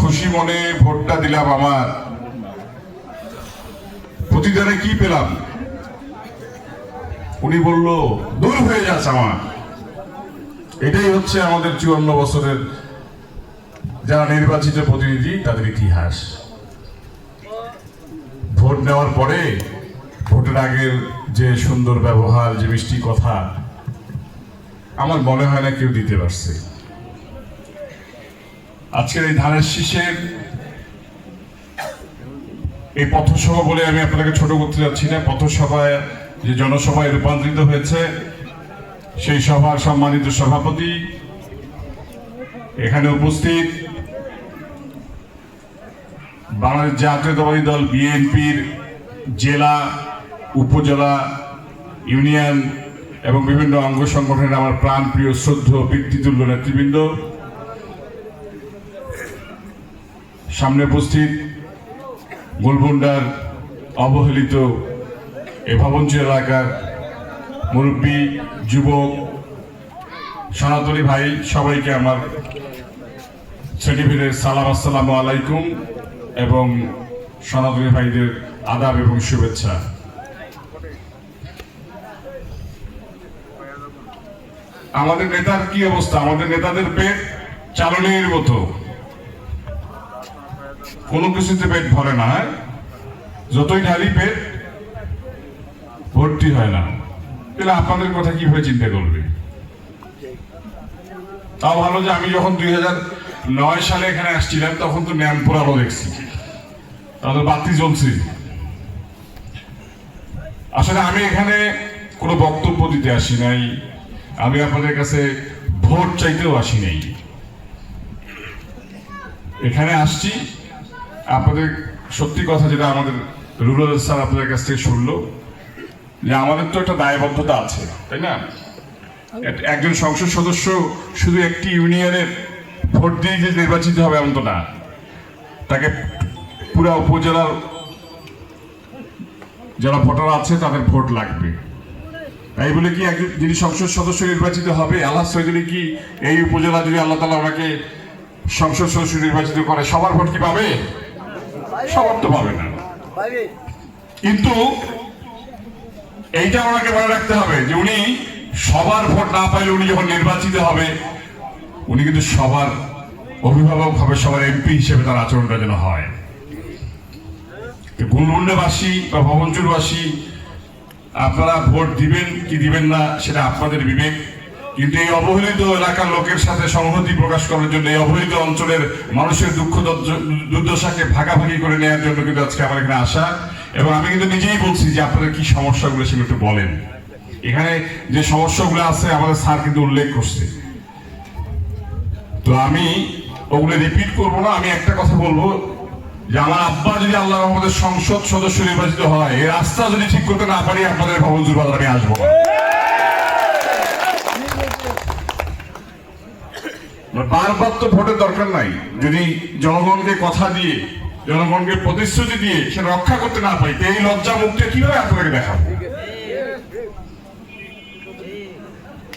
খুশি মনে ভোটটা দিলাম আমার। প্রতিদানে কি পেলাম? উনি বলল, দূর হয়ে যাচ্ছে আমার। এটাই হচ্ছে আমাদের চুয়ান্ন বছরের যারা নির্বাচিত প্রতিনিধি, তাদের ইতিহাস। ভোট নেওয়ার পরে ভোটের আগের যে সুন্দর ব্যবহার, যে মিষ্টি কথা, আমার মনে হয় না কেউ দিতে পারছে। আজকের এই ধানের শীষের এই পথসভা বলে আমি আপনাকে ছোট করতে যাচ্ছি না। পথসভায় যে জনসভায় রূপান্তরিত হয়েছে, সেই সভার সম্মানিত সভাপতি এখানে উপস্থিত বাংলাদেশ জাতীয়তাবাদী দল বিএনপির জেলা, উপজেলা, ইউনিয়ন এবং বিভিন্ন অঙ্গ সংগঠনের আমার প্রাণ প্রিয় শ্রদ্ধ বৃত্তিতুল্য নেতৃবৃন্দ। সামনে উপস্থিত গোলবন্ডার অবহেলিত এ ভবনচি এলাকার মুরব্বী, যুবক, সনাতনী ভাই, সবাইকে আমার শ্রেণীভীরের সালাম আসসালামু আলাইকুম এবং সনাতনী ভাইদের আদাব এবং শুভেচ্ছা। আমাদের নেতার কি অবস্থা? আমাদের নেতাদের পেট চালনের মতো। কোনো কিছুতে পেট ভরে না হ্যাঁ? যতই ঢালি পেট, ভর্তি হয় না। তাহলে আপনাদের কথা কীভাবে চিন্তা করবে? তাও ভালো যে আমি যখন দুই নয় সালে এখানে আসছিলাম, তখন তো ন্যাম পোড়ানো দেখছি। তাদের বাতি জ্বলছে। আসলে আমি এখানে কোনো বক্তব্য দিতে আসি নাই। আমি আপনাদের কাছে ভোট চাইতেও আসি নাই। এখানে আসছি আপনাদের সত্যি কথা যেটা আমাদের রুরাল স্যার আপনাদের কাছ থেকে শুনলো, যে আমাদের তো একটা দায়বদ্ধতা আছে, তাই না? একজন সংসদ সদস্য শুধু একটি ইউনিয়নের ভোট দিয়ে যে নির্বাচিত হবে এমন তো না। তাকে পুরা উপজেলার যারা ভোটার আছে তাদের ভোট লাগবে। তাই বলে কি একজন যিনি সংসদ সদস্য নির্বাচিত হবে, আল্লাহ সৈদুলি কি এই উপজেলা যদি আল্লাহ তালা ওনাকে সংসদ সদস্য নির্বাচিত করে, সবার ভোট কি পাবে? সবার তো পাবে না। কিন্তু এইটা ওনাকে মনে রাখতে হবে যে উনি সবার ভোট না পাইলে উনি যখন নির্বাচিত হবে, উনি কিন্তু সবার অভিভাবক হবে, সবার এমপি হিসেবে তার আচরণটা যেন হয়। গুলমুন্ডাবাসী বা ভবনচুরবাসী, আপনারা ভোট দিবেন কি দিবেন না, সেটা আপনাদের বিবেক। কিন্তু এই অবহেলিত এলাকার লোকের সাথে সংহতি প্রকাশ করার জন্য এই অবহেলিত অঞ্চলের মানুষের দুঃখ দুর্দশাকে ভাগাভাগি করে নেওয়ার জন্য কিন্তু আজকে আমার এখানে আসা। এবং আমি কিন্তু নিজেই বলছি যে আপনাদের কি সমস্যাগুলো সেগুলো একটু বলেন। এখানে যে সমস্যাগুলো আছে, আমাদের স্যার কিন্তু উল্লেখ করছে। তো আমি ওগুলো রিপিট করব না, আমি একটা কথা বলব যে আমার আব্বা যদি আল্লাহ আমাদের সংসদ সদস্য নির্বাচিত হয়, এই রাস্তা যদি ঠিক করতে না পারি, আপনাদের ভবন দুর্বাদ আমি আসব না। বারবার তো ভোটের দরকার নাই। যদি জনগণকে কথা দিয়ে, জনগণকে প্রতিশ্রুতি দিয়ে সে রক্ষা করতে না পারি এই লজ্জা মুক্তি কীভাবে আপনাদেরকে দেখাবো?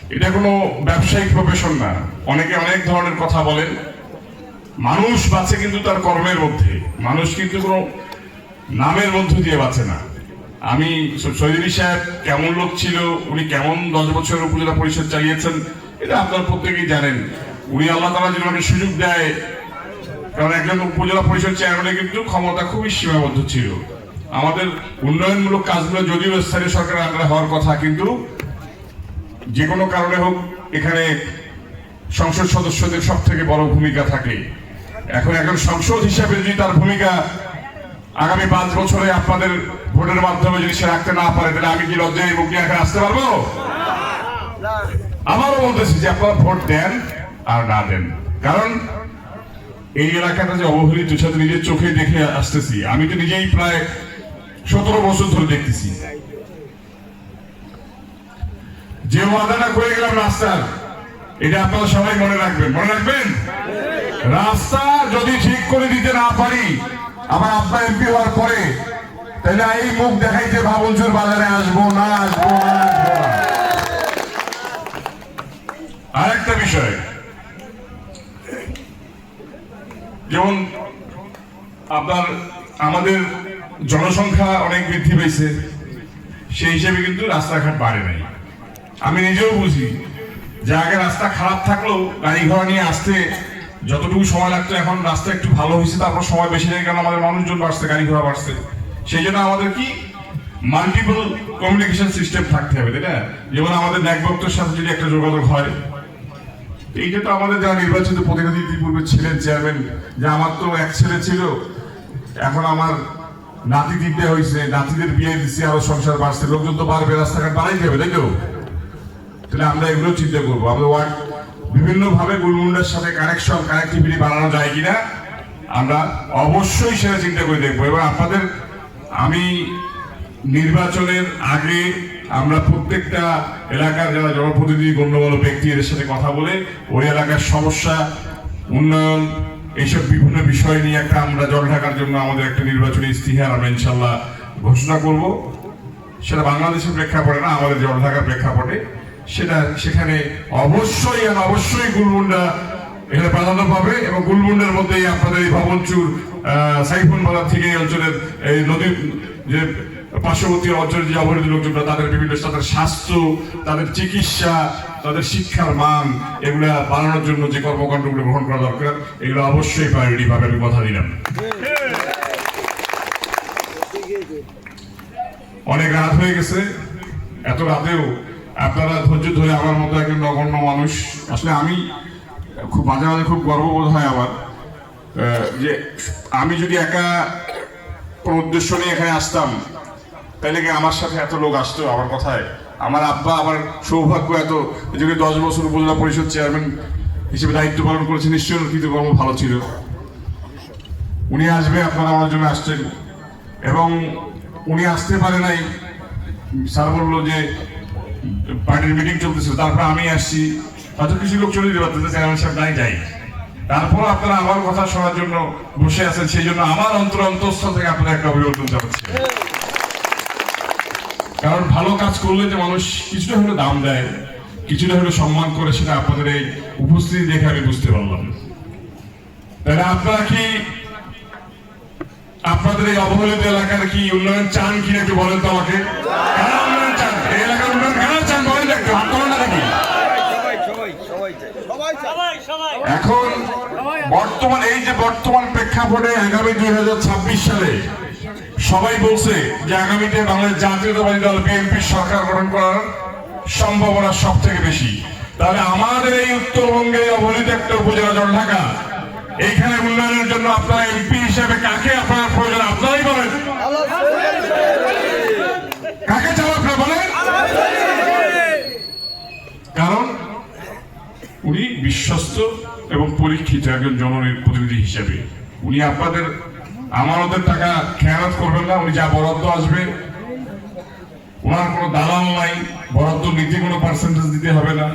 এটা কোনো ব্যবসায়িক প্রফেশন না। অনেকে অনেক ধরনের কথা বলেন। মানুষ বাঁচে কিন্তু তার কর্মের মধ্যে। মানুষ কিন্তু কোনো নামের মধ্য দিয়ে বাঁচে না। আমি সৈদিনী সাহেব কেমন লোক ছিল, উনি কেমন দশ বছর উপজেলা পরিষদ চালিয়েছেন, এটা আপনার প্রত্যেকেই জানেন। উনি আল্লাহ তালা ওনাকে সুযোগ দেয় কারণ একজন উপজেলা পরিষদ চেয়ারম্যানের কিন্তু ক্ষমতা খুবই সীমাবদ্ধ ছিল। আমাদের উন্নয়নমূলক কাজগুলো যদিও স্থানীয় সরকারের আন্ডারে হওয়ার কথা কিন্তু যে কোনো কারণে হোক এখানে সংসদ সদস্যদের সব থেকে বড় ভূমিকা থাকে। এখন একজন সংসদ হিসাবে যদি তার ভূমিকা আগামী পাঁচ বছরে আপনাদের ভোটের মাধ্যমে যদি সে রাখতে না পারে তাহলে আমি কি লজ্জায় মুখ নিয়ে এখানে আসতে পারব? আমারও বলতেছি যে আপনারা ভোট দেন আর না দেন। কারণ এই এলাকাটা যে অবহেলিত সাথে নিজের চোখে দেখে আসতেছি। আমি তো নিজেই প্রায় সতেরো বছর ধরে দেখতেছি। যে ওয়াদাটা করে গেলাম রাস্তার, এটা আপনারা সবাই মনে রাখবেন। মনে রাখবেন? রাস্তা যদি ঠিক করে দিতে না পারি, আমার আপনার এমপি হওয়ার পরে, তাহলে এই মুখ দেখাইতে ভাবলচুর বাজারে আসব না আসব না, আসব আরেকটা বিষয়। যেমন আপনার, আমাদের জনসংখ্যা অনেক বৃদ্ধি পেয়েছে, সেই হিসেবে কিন্তু রাস্তাঘাট বাড়ে নাই। আমি নিজেও বুঝি, যে আগে রাস্তা খারাপ থাকলেও গাড়ি ঘোড়া নিয়ে আসতে যতটুকু সময় লাগতো, এখন রাস্তা একটু ভালো হয়েছে, তারপর সময় বেশি নেই, কারণ আমাদের মানুষজন বাড়ছে গাড়ি ঘোড়া বাড়ছে। সেই জন্য আমাদের কি মাল্টিপল কমিউনিকেশন সিস্টেম থাকতে হবে, তাই না? যেমন আমাদের ন্যাকবক্তর সাথে যদি একটা যোগাযোগ হয় এইটা তো আমাদের যারা নির্বাচিত প্রতিনিধি ইতিপূর্বে ছিলেন চেয়ারম্যান যে আমার তো এক ছেলে ছিল, এখন আমার নাতি তিনটে হয়েছে, নাতিদের বিয়ে দিচ্ছে আরও সংসার বাড়ছে, লোকজন তো বাড়বে, রাস্তাঘাট বাড়াই যাবে তাই তো? তাহলে আমরা এগুলো চিন্তা করব। আমরা ওয়ার্ড বিভিন্ন ভাবে গুলমুন্ডার সাথে কানেকশন কানেক্টিভিটি বাড়ানো যায় কিনা, আমরা অবশ্যই সেটা চিন্তা করে দেখব। এবং আপনাদের, আমি নির্বাচনের আগে আমরা প্রত্যেকটা এলাকার যারা জনপ্রতিনিধি, গণ্যমান্য ব্যক্তি এদের সাথে কথা বলে ওই এলাকার সমস্যা, উন্নয়ন এইসব বিভিন্ন বিষয় নিয়ে একটা আমরা জল ঢাকার জন্য আমাদের একটা নির্বাচনী ইস্তিহার আমরা ইনশাল্লাহ ঘোষণা করব। সেটা বাংলাদেশের প্রেক্ষাপটে না, আমাদের জল ঢাকার প্রেক্ষাপটে। সেটা সেখানে অবশ্যই আর অবশ্যই গুলমুন্ডা এখানে প্রাধান্য পাবে এবং গুলমুন্ডার মধ্যেই আপনাদের এই ভবনচুর সাইফুন বাজার থেকে এই অঞ্চলের এই নদীর যে পার্শ্ববর্তী অঞ্চলের যে অবহেলিত লোকজনরা তাদের বিভিন্ন তাদের স্বাস্থ্য, তাদের চিকিৎসা, তাদের শিক্ষার মান, এগুলা বাড়ানোর জন্য যে কর্মকাণ্ডগুলো গ্রহণ করা দরকার, এগুলো অবশ্যই প্রায়োরিটি পাবে আমি কথা দিলাম। অনেক রাত হয়ে গেছে, এত রাতেও আপনারা ধৈর্য ধরে আমার মতো একজন নগণ্য মানুষ, আসলে আমি খুব মাঝে মাঝে খুব গর্ববোধ হয় আমার যে আমি যদি একা কোনো উদ্দেশ্য নিয়ে এখানে আসতাম তাহলে কি আমার সাথে এত লোক আসতো আমার কথায়? আমার আব্বা, আমার সৌভাগ্য এত। এই যুগে দশ বছর উপজেলা পরিষদ চেয়ারম্যান হিসেবে দায়িত্ব পালন করেছে, নিশ্চয়ই কৃতকর্ম ভালো ছিল। উনি আসবে, আপনারা আমার জন্য আসছেন। এবং উনি আসতে পারে নাই। স্যার বলল যে, পার্টির মিটিং চলতেছে, তারপর আমি আসছি। হয়তো কিছু লোক চলে যেতে পারতেছে চেয়ারম্যান সাহেব নাই যাই তারপর আপনারা আমার কথা শোনার জন্য বসে আছেন, সেই জন্য আমার অন্তর অন্তঃস্থল থেকে আপনারা একটা অভিনন্দন জানাচ্ছি। কারণ ভালো কাজ করলে যে মানুষ কিছুটা হলে দাম দেয়, কিছুটা হলে সম্মান করে, সেটা আপনাদের এই উপস্থিতি দেখে আমি বুঝতে পারলাম। তাহলে আপনারা কি আপনাদের এই অবহেলিত এলাকার কি উন্নয়ন চান কিনা একটু বলেন তো আমাকে? এখন বর্তমান, এই যে বর্তমান প্রেক্ষাপটে আগামী দুই সালে সবাই বলছে যে আগামীতে বাংলাদেশ জাতীয়তাবাদী দল বিএনপি সরকার গঠন করার সম্ভাবনা সব থেকে বেশি। তাহলে আমাদের এই উত্তরবঙ্গে অবহেলিত একটা উপজেলা জল ঢাকা, এইখানে উন্নয়নের জন্য আপনারা এমপি হিসেবে কাকে আপনার প্রয়োজন আপনারাই বলেন। কাকে চাও আপনারা বলেন? কারণ উনি বিশ্বস্ত এবং পরীক্ষিত একজন জননীর প্রতিনিধি হিসেবে। উনি আপনাদের আমানতের টাকা খেয়ানত করবেন না, উনি যা বরাদ্দ আসবে, ওনার কোনো দালাল নাই, বরাদ্দ নিতে কোনো পার্সেন্টেজ দিতে হবে না।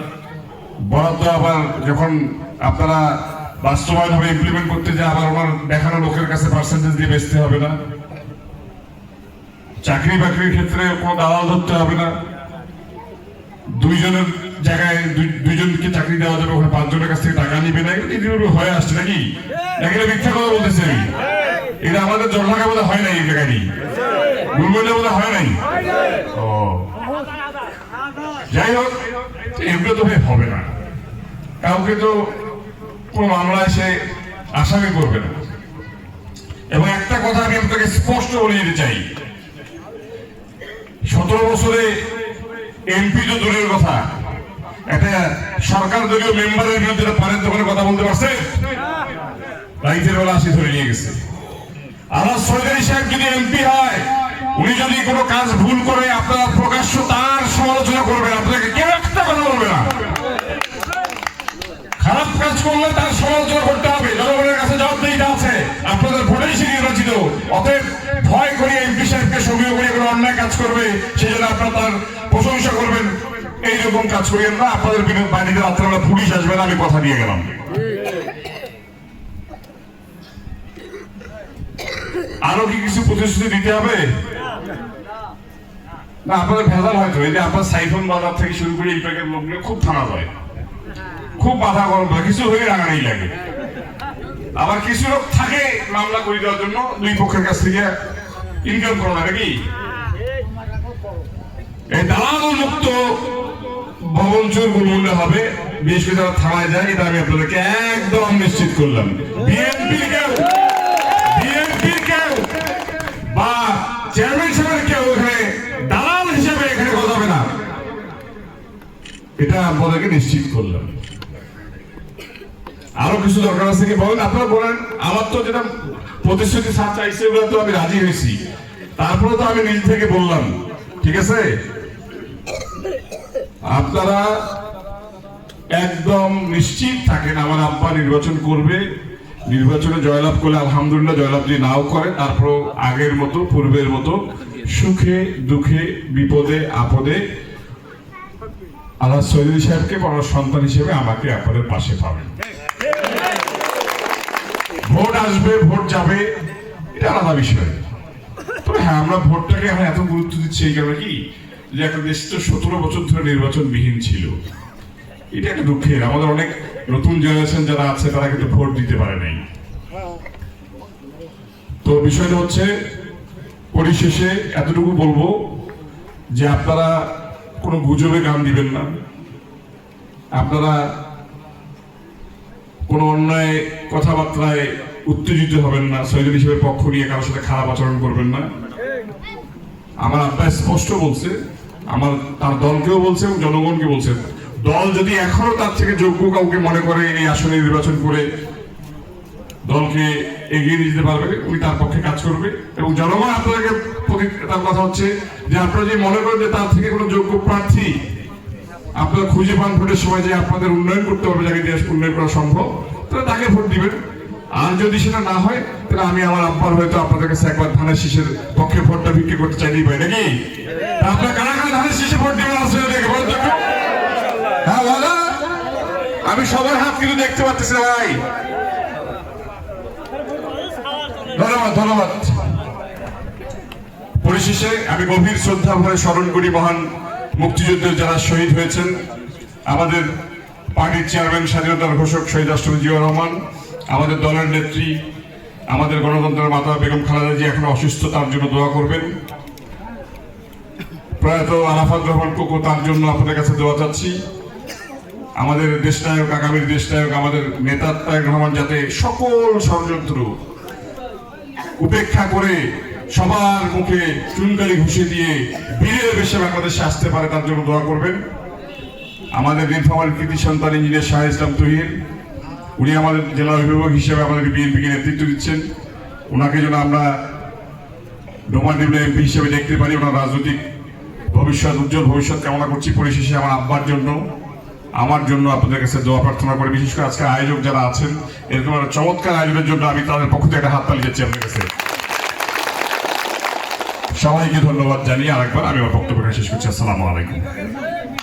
বরাদ্দ আবার যখন আপনারা বাস্তবায়ন হবে ইমপ্লিমেন্ট করতে যায়, আবার ওনার দেখানো লোকের কাছে পার্সেন্টেজ দিয়ে বেচতে হবে না। চাকরি বাকরির ক্ষেত্রে কোনো দালাল ধরতে হবে না। দুইজনের জায়গায় দুইজনকে চাকরি দেওয়া যাবে, ওখানে পাঁচজনের কাছ থেকে টাকা নিবে না। এগুলো এগুলো হয়ে আসছে নাকি? নাকি মিথ্যা কথা বলতেছে আমি এটা আমাদের জলঢাকা বোধ হয় নাই এই জায়গায় বোধ হয় নাই। যাই হোক, এগুলো তো হবে না। কাউকে তো কোনো মামলায় সে আসামি করবে না। এবং একটা কথা আমি আপনাকে স্পষ্ট বলে দিতে চাই। সতেরো বছরে এমপি তো দূরের কথা। একটা সরকার দলীয় মেম্বারের বিরুদ্ধে পানের দোকানে কথা বলতে পারছে রাইতের বেলা আসি ধরে নিয়ে গেছে। আমার সরকারি সাহেব যদি এমপি হয়, উনি যদি কোনো কাজ ভুল করে আপনারা প্রকাশ্য তার সমালোচনা করবেন, আপনাকে কেউ একটা কথা বলবে না। খারাপ কাজ করলে তার সমালোচনা করতে হবে, জনগণের কাছে জবাবদিহিতা আছে। আপনাদের ভোটেই সে নির্বাচিত। অতএব ভয় করে এমপি সাহেবকে সঙ্গীয় করে কোনো অন্যায় কাজ করবে সেই জন্য আপনারা তার প্রশংসা করবেন, এইরকম কাজ করিয়েন না আপনাদের বাড়িতে রাত্রেবেলা পুলিশ আসবে না, আমি কথা দিয়ে গেলাম। আরও কি কিছু প্রতিশ্রুতি দিতে হবে? না, আপনাদের ভেজাল হয়তো যে আপনার সাইফোন বাজার থেকে শুরু করে এই প্যাকেট লোকগুলো খুব থানা যায়। খুব মাথা গরম হয়। কিছু হয়ে রাগানি লাগে। আবার কিছু লোক থাকে মামলা করে দেওয়ার জন্য, দুই পক্ষের কাছ থেকে ইনকাম করো না নাকি? এই দালাল মুক্ত ভবন চোর গুলমূল্য হবে। বিশেষ থানায় যায়, এটা আমি আপনাদেরকে একদম নিশ্চিত করলাম। বিএনপির এটা আপনাদেরকে নিশ্চিত করলাম। আরও কিছু দরকার আছে কি বলেন? আপনারা বলেন, আমার তো যেটা প্রতিশ্রুতি সাথ চাইছে ওগুলো তো আমি রাজি হয়েছি। তারপরে তো আমি নিজ থেকে বললাম, ঠিক আছে? আপনারা একদম নিশ্চিত থাকেন আমার আব্বা নির্বাচন করবে, নির্বাচনে জয়লাভ করলে আলহামদুলিল্লাহ জয়লাভ যদি নাও করে তারপর আগের মতো, পূর্বের মতো সুখে, দুঃখে, বিপদে, আপদে আল্লাহ সৈদুল সাহেবকে বড় সন্তান হিসেবে আমাকে আপনাদের পাশে পাবেন। ভোট আসবে, ভোট যাবে, এটা আলাদা বিষয়। তবে হ্যাঁ আমরা ভোটটাকে এত গুরুত্ব দিচ্ছি এই কারণে কি? যে একটা দেশ তো সতেরো বছর ধরে নির্বাচনবিহীন ছিল। এটা একটা দুঃখের। আমাদের অনেক নতুন জেনারেশন যারা আছে, তারা কিন্তু ভোট দিতে পারে নাই। তো বিষয়টা হচ্ছে, পরিশেষে এতটুকু বলব যে আপনারা কোনো গুজবে গান দিবেন না। আপনারা কোনো অন্যায় কথাবার্তায় উত্তেজিত হবেন না সৈয়দ হিসেবে পক্ষ নিয়ে কারোর সাথে খারাপ আচরণ করবেন না। আমার আব্বা স্পষ্ট বলছে, আমার, তার দলকেও বলছে এবং জনগণকে বলছে, দল যদি এখনও তার থেকে যোগ্য কাউকে মনে করে এই আসনে নির্বাচন করে দলকে এগিয়ে নিয়ে যেতে পারবে, উনি তার পক্ষে কাজ করবে। এবং জনগণ আপনাদেরকে তার কথা হচ্ছে যে আপনারা যে মনে করেন যে তার থেকে কোনো যোগ্য প্রার্থী আপনারা খুঁজে পান ভোটের সময় যে আপনাদের উন্নয়ন করতে পারবে যাকে দেশ উন্নয়ন করা সম্ভব, তাহলে তাকে ভোট দিবেন। আর যদি সেটা না হয়, তাহলে আমি আমার আব্বার হয়তো আপনাদের কাছে একবার ধানের শীষের পক্ষে ভোটটা বিক্রি করতে চাইলেই পাই নাকি? আপনারা কারা কারা ধানের শীষে ভোট দিবেন আসলে? হ্যাঁ বলো আমি সবার হাত কিন্তু দেখতে পাচ্ছি ভাই। ধন্যবাদ ধন্যবাদ। পরিশেষে আমি গভীর শ্রদ্ধা ভরে স্মরণ করি মহান মুক্তিযুদ্ধের যারা শহীদ হয়েছেন, আমাদের পার্টির চেয়ারম্যান, স্বাধীনতার ঘোষক শহীদ রাষ্ট্রপতি জিয়া রহমান, আমাদের দলের নেত্রী, আমাদের গণতন্ত্রের মাতা বেগম খালেদা জি এখন অসুস্থ, তার জন্য দোয়া করবেন। প্রয়াত আরাফাত রহমান কোকো, তার জন্য আপনাদের কাছে দোয়া চাচ্ছি। আমাদের দেশনায়ক, আগামীর দেশনায়ক, আমাদের নেতা তারেক রহমান যাতে সকল ষড়যন্ত্র উপেক্ষা করে সবার মুখে চুনকালি ঘুষে দিয়ে বীরের বেশে বাংলাদেশে আসতে পারে তার জন্য দোয়া করবেন। আমাদের নীলফামারীর কৃতি সন্তান ইঞ্জিনিয়ার শাহ ইসলাম তহির উনি আমাদের জেলা অভিভাবক হিসেবে আমাদের বিএনপিকে নেতৃত্ব দিচ্ছেন। ওনাকে যেন আমরা ডোমান ডিবলা এমপি হিসেবে দেখতে পারি, ওনার রাজনৈতিক ভবিষ্যৎ, উজ্জ্বল ভবিষ্যৎ কামনা করছি। পরিশেষে আমার আব্বার জন্য আমার জন্য আপনাদের কাছে দোয়া প্রার্থনা করে। বিশেষ করে আজকে আয়োজক যারা আছেন, এরকম একটা চমৎকার আয়োজনের জন্য আমি তাদের পক্ষ থেকে একটা হাত তালি যাচ্ছি আপনার কাছে। সবাইকে ধন্যবাদ জানিয়ে আরেকবার আমি আমার বক্তব্য শেষ করছি। আসসালামু আলাইকুম।